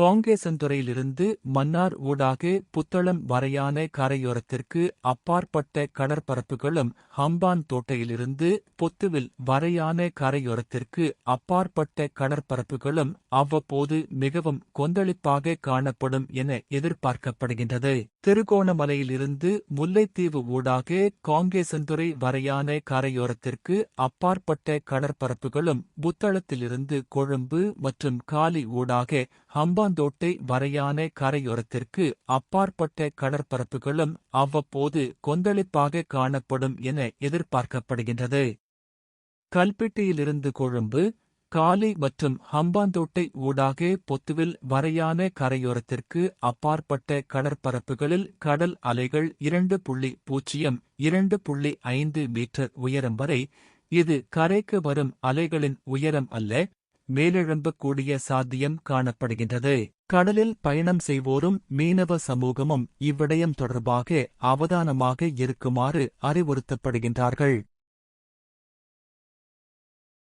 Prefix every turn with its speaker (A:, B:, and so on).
A: காங்கேசன்துறையிலிருந்து மன்னார் ஊடாக புத்தளம் வரையான கரையோரத்திற்கு அப்பாற்பட்ட கடற்பரப்புகளும் ஹம்பான் தோட்டையிலிருந்து பொத்துவில் வரையான கரையோரத்திற்கு அப்பாற்பட்ட கடற்பரப்புகளும் அவ்வப்போது மிகவும் கொந்தளிப்பாக காணப்படும் என எதிர்பார்க்கப்படுகின்றது. திருகோணமலையிலிருந்து முல்லைத்தீவு ஊடாக காங்கேசந்துறை வரையான கரையோரத்திற்கு அப்பாற்பட்ட கடற்பரப்புகளும் புத்தளத்திலிருந்து கொழும்பு மற்றும் காலி ஊடாக ஹம்பாந்தோட்டை வரையான கரையோரத்திற்கு அப்பாற்பட்ட கடற்பரப்புகளும் அவ்வப்போது கொந்தளிப்பாக காணப்படும் என எதிர்பார்க்கப்படுகின்றது. கல்பிட்டியிலிருந்து கொழும்பு காலி மற்றும் ஹம்பாந்தோட்டை ஊடாக பொத்துவில் வரையான கரையோரத்திற்கு அப்பாற்பட்ட கடற்பரப்புகளில் கடல் அலைகள் இரண்டு புள்ளி பூஜ்ஜியம் இரண்டு புள்ளி ஐந்து மீட்டர் உயரம் வரை. இது கரைக்கு வரும் அலைகளின் உயரம் அல்ல மேலெழும்பக்கூடிய சாத்தியம் காணப்படுகின்றது. கடலில் பயணம் செய்வோரும் மீனவ சமூகமும் இவ்விடயம் தொடர்பாக அவதானமாக இருக்குமாறு அறிவுறுத்தப்படுகின்றார்கள்.